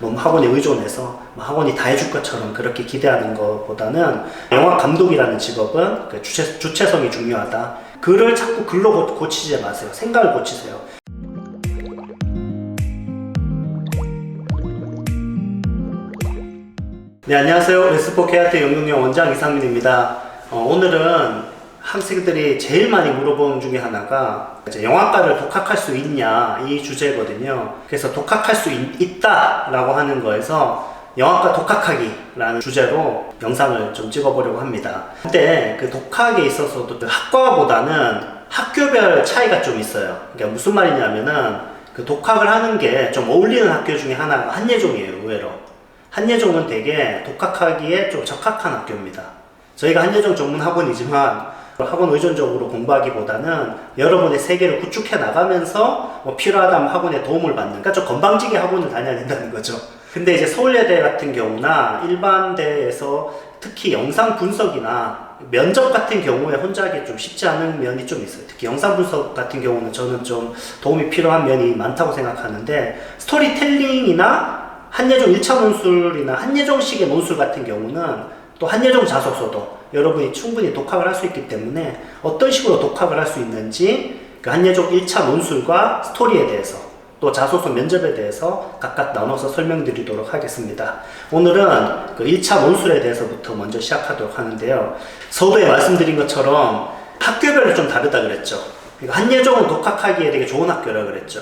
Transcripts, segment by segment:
너무 학원에 의존해서 뭐 학원이 다 해줄 것처럼 그렇게 기대하는 것보다는 영화 감독이라는 직업은 그 주체, 주체성이 중요하다. 글을 자꾸 글로 고- 고치지 마세요. 생각을 고치세요. 네, 안녕하세요. 레스포 케아트 영국영 원장 이상민입니다. 어, 오늘은 학생들이 제일 많이 물어보는 중에 하나가 이제 영화과를 독학할 수 있냐 이 주제거든요. 그래서 독학할 수 있, 다라고 하는 거에서 영화과 독학하기라는 주제로 영상을 좀 찍어보려고 합니다. 근데 그 독학에 있어서도 그 학과보다는 학교별 차이가 좀 있어요. 그러니까 무슨 말이냐면은 그 독학을 하는 게 좀 어울리는 학교 중에 하나가 한예종이에요, 의외로. 한예종은 되게 독학하기에 좀 적합한 학교입니다. 저희가 한예종 전문 학원이지만 학원 의존적으로 공부하기보다는 여러분의 세계를 구축해 나가면서 뭐 필요하다면 학원에 도움을 받는, 그러니까 좀 건방지게 학원을 다녀야 된다는 거죠. 근데 이제 서울예대 같은 경우나 일반 대에서 특히 영상 분석이나 면접 같은 경우에 혼자 하기 좀 쉽지 않은 면이 좀 있어요. 특히 영상 분석 같은 경우는 저는 좀 도움이 필요한 면이 많다고 생각하는데 스토리텔링이나 한예종 1차 논술이나 한예종식의 논술 같은 경우는 또 한예종 자소서도 여러분이 충분히 독학을 할 수 있기 때문에 어떤 식으로 독학을 할 수 있는지 그 한예종 1차 논술과 스토리에 대해서 또 자소서 면접에 대해서 각각 나눠서 설명드리도록 하겠습니다. 오늘은 그 1차 논술에 대해서부터 먼저 시작하도록 하는데요. 서두에 말씀드린 것처럼 학교별로 좀 다르다 그랬죠. 그러니까 한예종은 독학하기에 되게 좋은 학교라 그랬죠.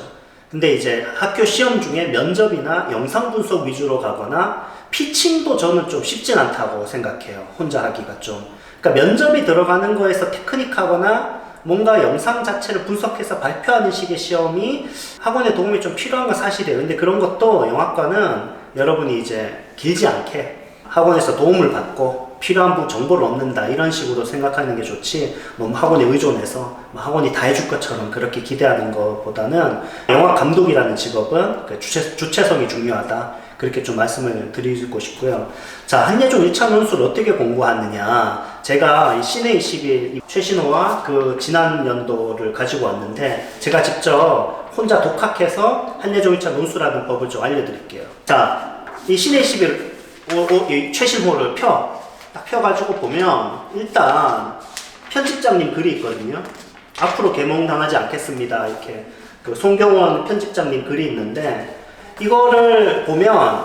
근데 이제 학교 시험 중에 면접이나 영상 분석 위주로 가거나 피칭도 저는 좀 쉽진 않다고 생각해요. 혼자 하기가 좀. 그러니까 면접이 들어가는 거에서 테크닉하거나 뭔가 영상 자체를 분석해서 발표하는 식의 시험이 학원에 도움이 좀 필요한 건 사실이에요. 근데 그런 것도 영화과는 여러분이 이제 길지 않게 학원에서 도움을 받고 필요한 부 정보를 얻는다. 이런 식으로 생각하는 게 좋지. 너무 학원에 의존해서 뭐 학원이 다 해줄 것처럼 그렇게 기대하는 것보다는 영화 감독이라는 직업은 그 주체, 주체성이 중요하다. 그렇게 좀 말씀을 드리고 싶고요. 자 한예종 1차 논술 어떻게 공부하느냐. 제가 이 시내 21 최신호와 그 지난 연도를 가지고 왔는데 제가 직접 혼자 독학해서 한예종 1차 논술하는 법을 좀 알려드릴게요. 자이 시내 21 오, 오, 이 최신호를 펴. 딱 펴가지고 보면, 일단, 편집장님 글이 있거든요. 앞으로 개몽당하지 않겠습니다. 이렇게. 그 송경원 편집장님 글이 있는데, 이거를 보면,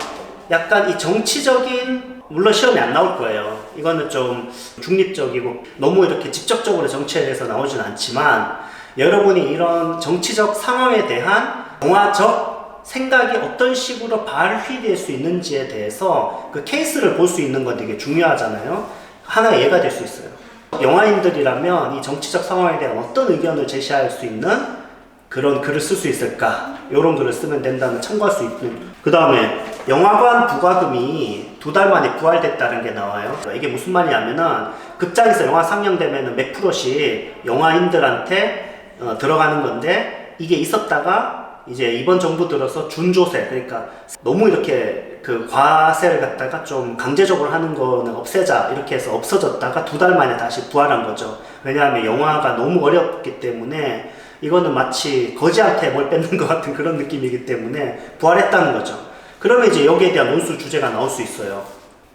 약간 이 정치적인, 물론 시험에 안 나올 거예요. 이거는 좀 중립적이고, 너무 이렇게 직접적으로 정치에 대해서 나오진 않지만, 여러분이 이런 정치적 상황에 대한 영화적 생각이 어떤 식으로 발휘될 수 있는지에 대해서 그 케이스를 볼 수 있는 건 되게 중요하잖아요. 하나의 예가 될 수 있어요. 영화인들이라면 이 정치적 상황에 대한 어떤 의견을 제시할 수 있는 그런 글을 쓸 수 있을까? 이런 글을 쓰면 된다면 참고할 수 있는. 그 다음에 영화관 부과금이 두 달 만에 부활됐다는 게 나와요. 이게 무슨 말이냐면은 극장에서 영화 상영되면은 몇 프로씩 영화인들한테 어, 들어가는 건데 이게 있었다가 이제 이번 정부 들어서 준조세 그러니까 너무 이렇게 그 과세를 갖다가 좀 강제적으로 하는 거는 없애자 이렇게 해서 없어졌다가 두 달 만에 다시 부활한 거죠. 왜냐하면 영화가 너무 어렵기 때문에 이거는 마치 거지한테 뭘 뺏는 것 같은 그런 느낌이기 때문에 부활했다는 거죠. 그러면 이제 여기에 대한 논술 주제가 나올 수 있어요.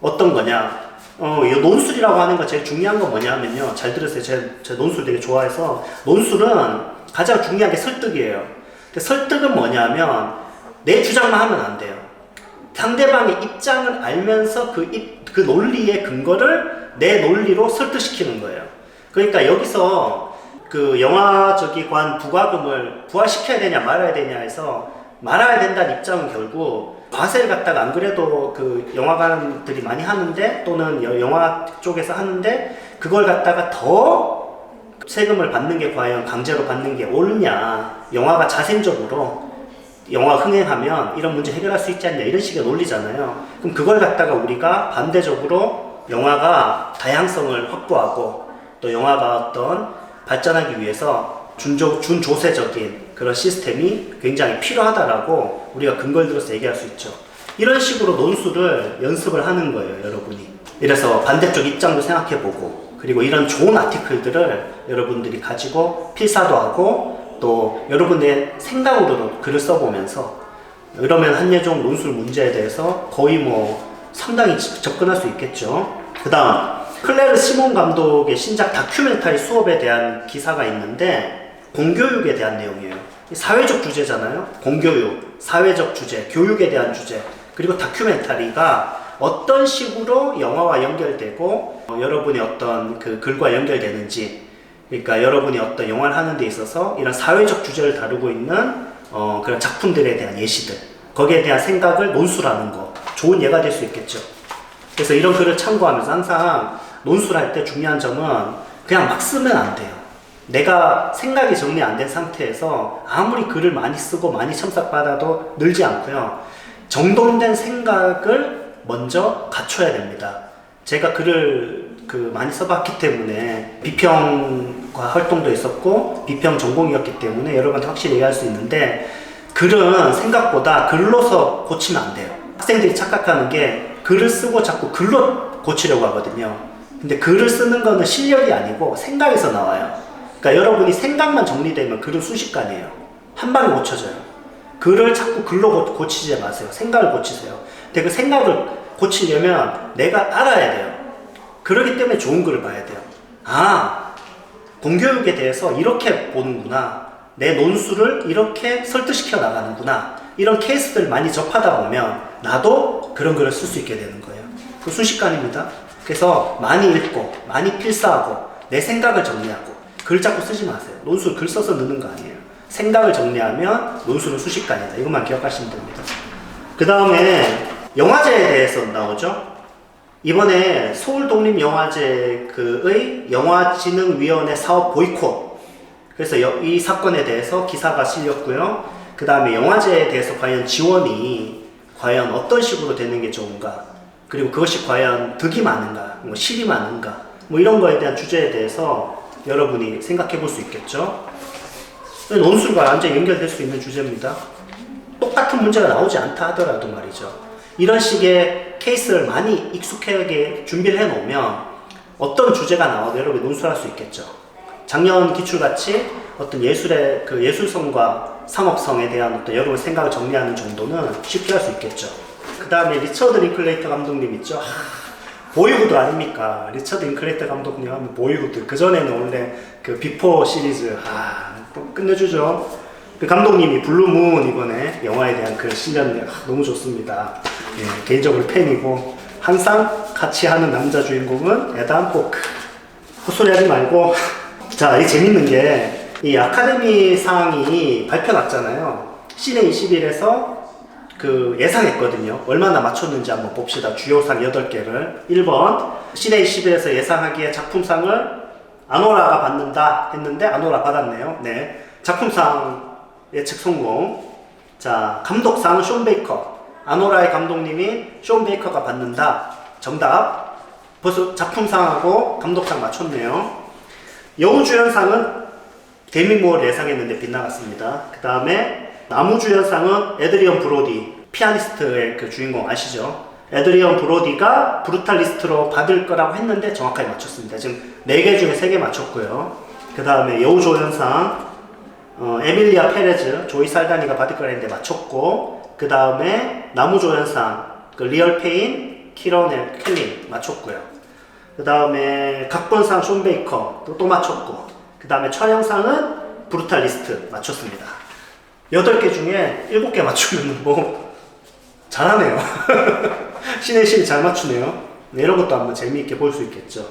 어떤 거냐? 어, 이 논술이라고 하는 거 제일 중요한 건 뭐냐면요. 잘 들으세요. 제, 제 논술 되게 좋아해서 논술은 가장 중요한 게 설득이에요. 근데 설득은 뭐냐면 내 주장만 하면 안 돼요. 상대방의 입장을 알면서 그, 입, 그 논리의 근거를 내 논리로 설득시키는 거예요. 그러니까 여기서 그 영화적이관 부과금을 부활시켜야 되냐 말아야 되냐 해서 말아야 된다는 입장은 결국 과세를 갖다가 안 그래도 그 영화관들이 많이 하는데 또는 여- 영화 쪽에서 하는데 그걸 갖다가 더 세금을 받는 게 과연 강제로 받는 게 옳냐 영화가 자생적으로 영화 흥행하면 이런 문제 해결할 수 있지 않냐 이런 식의 논리잖아요 그럼 그걸 갖다가 우리가 반대적으로 영화가 다양성을 확보하고 또 영화가 어떤 발전하기 위해서 준조, 준조세적인 그런 시스템이 굉장히 필요하다라고 우리가 근거를 들어서 얘기할 수 있죠. 이런 식으로 논술을 연습을 하는 거예요, 여러분이. 이래서 반대쪽 입장도 생각해보고, 그리고 이런 좋은 아티클들을 여러분들이 가지고 필사도 하고, 또 여러분의 생각으로도 글을 써보면서 이러면 한예종 논술 문제에 대해서 거의 뭐 상당히 지- 접근할 수 있겠죠. 그 다음, 클레르 시몬 감독의 신작 다큐멘터리 수업에 대한 기사가 있는데, 공교육에 대한 내용이에요. 이 사회적 주제잖아요. 공교육, 사회적 주제, 교육에 대한 주제, 그리고 다큐멘터리가 어떤 식으로 영화와 연결되고, 어, 여러분이 어떤 그 글과 연결되는지, 그러니까 여러분이 어떤 영화를 하는 데 있어서 이런 사회적 주제를 다루고 있는 어, 그런 작품들에 대한 예시들, 거기에 대한 생각을 논술하는 거, 좋은 예가 될 수 있겠죠. 그래서 이런 글을 참고하면서 항상 논술할 때 중요한 점은 그냥 막 쓰면 안 돼요. 내가 생각이 정리 안 된 상태에서 아무리 글을 많이 쓰고 많이 첨삭받아도 늘지 않고요. 정돈된 생각을 먼저 갖춰야 됩니다. 제가 글을 그 많이 써봤기 때문에 비평과 활동도 있었고 비평 전공이었기 때문에 여러분한테 확실히 얘기할 수 있는데 글은 생각보다 글로서 고치면 안 돼요. 학생들이 착각하는 게 글을 쓰고 자꾸 글로 고치려고 하거든요. 근데 글을 쓰는 거는 실력이 아니고 생각에서 나와요. 그러니까 여러분이 생각만 정리되면 글은 순식간이에요. 한 방에 고쳐져요. 글을 자꾸 글로 고- 고치지 마세요. 생각을 고치세요. 근데 그 생각을 고치려면 내가 알아야 돼요. 그러기 때문에 좋은 글을 봐야 돼요. 아, 공교육에 대해서 이렇게 보는구나. 내 논술을 이렇게 설득시켜 나가는구나. 이런 케이스들을 많이 접하다 보면 나도 그런 글을 쓸 수 있게 되는 거예요. 그 순식간입니다. 그래서 많이 읽고, 많이 필사하고, 내 생각을 정리하고, 글 자꾸 쓰지 마세요. 논술 글 써서 넣는 거 아니에요. 생각을 정리하면 논술은 순식간이다. 이것만 기억하시면 됩니다. 그 다음에 영화제에 대해서 나오죠. 이번에 서울 독립 영화제 그의 영화진흥위원회 사업 보이콧. 그래서 여- 이 사건에 대해서 기사가 실렸고요. 그 다음에 영화제에 대해서 과연 지원이 과연 어떤 식으로 되는 게 좋은가. 그리고 그것이 과연 득이 많은가, 뭐 실이 많은가, 뭐 이런 거에 대한 주제에 대해서 여러분이 생각해 볼 수 있겠죠. 논술과 완전 연결될 수 있는 주제입니다. 똑같은 문제가 나오지 않다 하더라도 말이죠. 이런 식의 케이스를 많이 익숙하게 준비를 해 놓으면 어떤 주제가 나와도 여러분이 논술할 수 있겠죠. 작년 기출같이 어떤 예술의 그 예술성과 상업성에 대한 어떤 여러분 생각을 정리하는 정도는 쉽게 할 수 있겠죠. 그 다음에 리처드 링클레이터 감독님 있죠. 하, 보이후드 아닙니까? 리처드 링클레이터 감독님 하면 보이후드. 그 전에는 원래 그 비포 시리즈 아, 또 끝내주죠. 그 감독님이 블루문 이번에 영화에 대한 글 실렸네요. 아, 너무 좋습니다. 예, 개인적으로 팬이고 항상 같이 하는 남자 주인공은 에단 포크. 헛소리 하지 말고 자, 이 재밌는 게 이 아카데미 상이 발표 났잖아요. 시내 21에서 그 예상했거든요. 얼마나 맞췄는지 한번 봅시다. 주요상 8개를. 1번 시내 21에서 예상하기에 작품상을 아노라가 받는다 했는데 아노라 받았네요. 네. 작품상 예측 성공. 자, 감독상 쇼 베이커. 아노라의 감독님이 쇼 베이커가 받는다. 정답. 벌써 작품상하고 감독상 맞췄네요. 여우주연상은 데미 모어를 예상했는데 빗나갔습니다. 그 다음에 나무주연상은 에드리언 브로디, 피아니스트의 그 주인공 아시죠? 에드리언 브로디가 브루탈리스트로 받을 거라고 했는데 정확하게 맞췄습니다. 지금 4개 중에 3개 맞췄고요. 그 다음에 여우조연상, 어, 에밀리아 페레즈, 조이 살다니가 했는데 맞췄고, 그 다음에 나무조연상, 그 리얼 페인, 키런의 켈린 맞췄고요. 그 다음에 각본상 쇼 베이커 또, 또 맞췄고 그 다음에 촬영상은 브루탈리스트 맞췄습니다. 8개 중에 7개 맞추면 뭐 잘하네요. 신의 신이 잘 맞추네요. 네, 이런 것도 한번 재미있게 볼 수 있겠죠